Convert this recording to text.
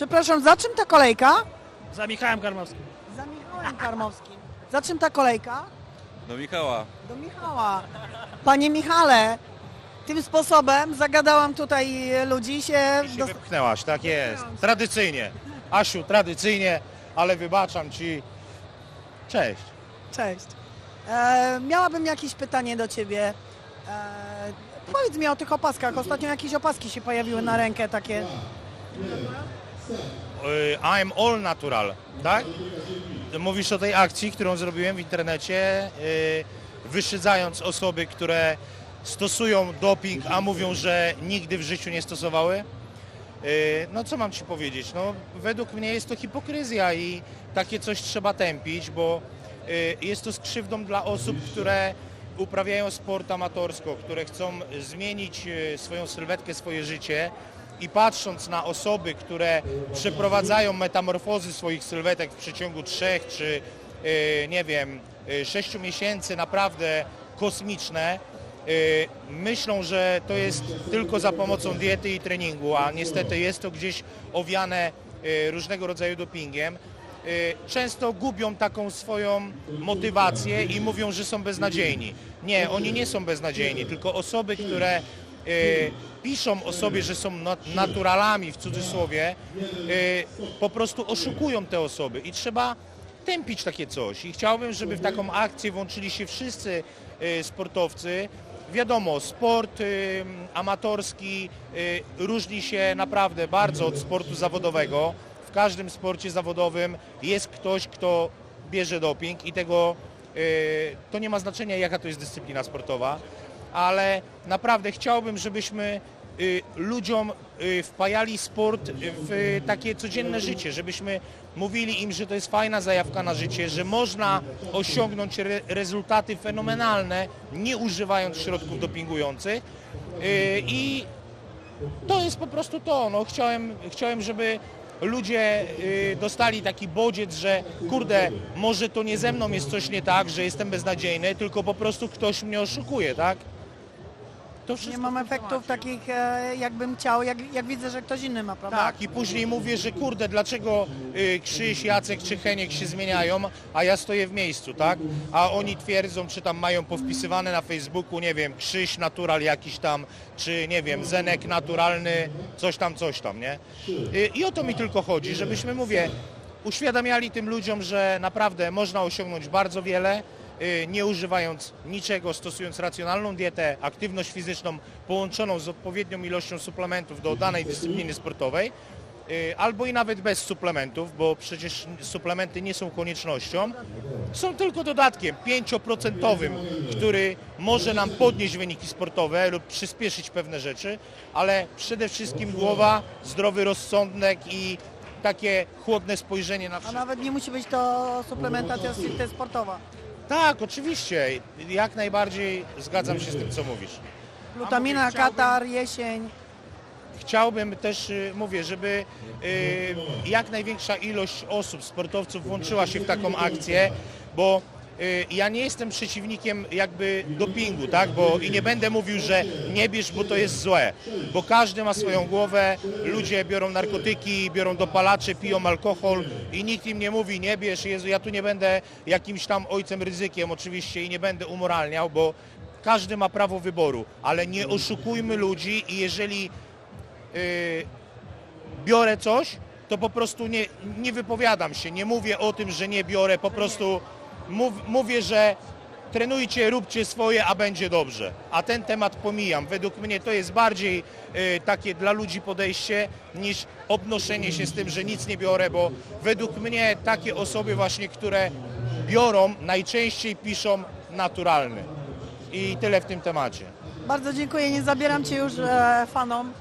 Przepraszam, za czym ta kolejka? Za Michałem Karmowskim. Za Michałem Karmowskim. Za czym ta kolejka? Do Michała. Do Michała. Panie Michale, tym sposobem zagadałam tutaj ludzi się... się dos- wypchnęłaś, tak jest. Tradycyjnie. Asiu, tradycyjnie, ale wybaczam ci. Cześć. Cześć. E, miałabym jakieś pytanie do ciebie. E, powiedz mi o tych opaskach. Ostatnio jakieś opaski się pojawiły na rękę takie. Y, I'm all natural, tak? Mówisz o tej akcji, którą zrobiłem w internecie, y, wyszydzając osoby, które stosują doping, a mówią, że nigdy w życiu nie stosowały. Y, No co mam Ci powiedzieć? No, według mnie jest to hipokryzja i takie coś trzeba tępić, bo y, jest to z krzywdą dla osób, które uprawiają sport amatorsko, które chcą zmienić y, swoją sylwetkę, swoje życie i patrząc na osoby, które przeprowadzają metamorfozy swoich sylwetek w przeciągu trzech czy y, nie wiem, y, sześciu miesięcy naprawdę kosmiczne, y, myślą, że to jest tylko za pomocą diety i treningu, a niestety jest to gdzieś owiane różnego rodzaju dopingiem. Często gubią taką swoją motywację i mówią, że są beznadziejni. Nie, oni nie są beznadziejni, tylko osoby, które piszą o sobie, że są nat- naturalami w cudzysłowie, y, po prostu oszukują te osoby i trzeba tępić takie coś. I chciałbym, żeby w taką akcję włączyli się wszyscy y, sportowcy. Wiadomo, sport amatorski różni się naprawdę bardzo od sportu zawodowego. W każdym sporcie zawodowym jest ktoś, kto bierze doping i tego to nie ma znaczenia, jaka to jest dyscyplina sportowa, ale naprawdę chciałbym, żebyśmy y, ludziom y, wpajali sport w takie codzienne życie, żebyśmy mówili im, że to jest fajna zajawka na życie, że można osiągnąć re rezultaty fenomenalne, nie używając środków dopingujących. Y, I to jest po prostu to. No, chciałem, chciałem, żeby ludzie dostali taki bodziec, że kurde, może to nie ze mną jest coś nie tak, że jestem beznadziejny, tylko po prostu ktoś mnie oszukuje, tak? Nie mam efektów takich, e, jakbym chciał, jak, jak widzę, że ktoś inny ma, prawda? Tak, i później mówię, że kurde, dlaczego y, Krzyś, Jacek czy Heniek się zmieniają, a ja stoję w miejscu, tak? A oni twierdzą, czy tam mają powpisywane na Facebooku, nie wiem, Krzyś natural jakiś tam, czy nie wiem, Zenek naturalny, coś tam, coś tam, nie? Y, I o to mi tylko chodzi, żebyśmy, mówię, uświadamiali tym ludziom, że naprawdę można osiągnąć bardzo wiele, nie używając niczego, stosując racjonalną dietę, aktywność fizyczną połączoną z odpowiednią ilością suplementów do danej dyscypliny sportowej, y, albo i nawet bez suplementów, bo przecież suplementy nie są koniecznością, są tylko dodatkiem 5%, który może nam podnieść wyniki sportowe lub przyspieszyć pewne rzeczy, ale przede wszystkim głowa, zdrowy rozsądek i takie chłodne spojrzenie na A wszystko. nawet nie musi być to suplementacja stricte sportowa. Tak, oczywiście. Jak najbardziej zgadzam się z tym, co mówisz. Glutamina, mówię, chciałbym- katar, jesień. Chciałbym też, y, mówię, żeby y, jak największa ilość osób, sportowców włączyła się w taką akcję, bo ja nie jestem przeciwnikiem jakby dopingu, tak, bo i nie będę mówił, że nie bierz, bo to jest złe, bo każdy ma swoją głowę, ludzie biorą narkotyki, biorą dopalacze, piją alkohol i nikt im nie mówi nie bierz, Jezu, ja tu nie będę jakimś tam ojcem ryzykiem oczywiście i nie będę umoralniał, bo każdy ma prawo wyboru, ale nie oszukujmy ludzi i jeżeli y, biorę coś, to po prostu nie, nie wypowiadam się, nie mówię o tym, że nie biorę, po prostu mów, mówię, że trenujcie, róbcie swoje, a będzie dobrze. A ten temat pomijam. Według mnie to jest bardziej y, takie dla ludzi podejście niż obnoszenie się z tym, że nic nie biorę, bo według mnie takie osoby właśnie, które biorą, najczęściej piszą naturalny. I tyle w tym temacie. Bardzo dziękuję, nie zabieram Cię już e, fanom.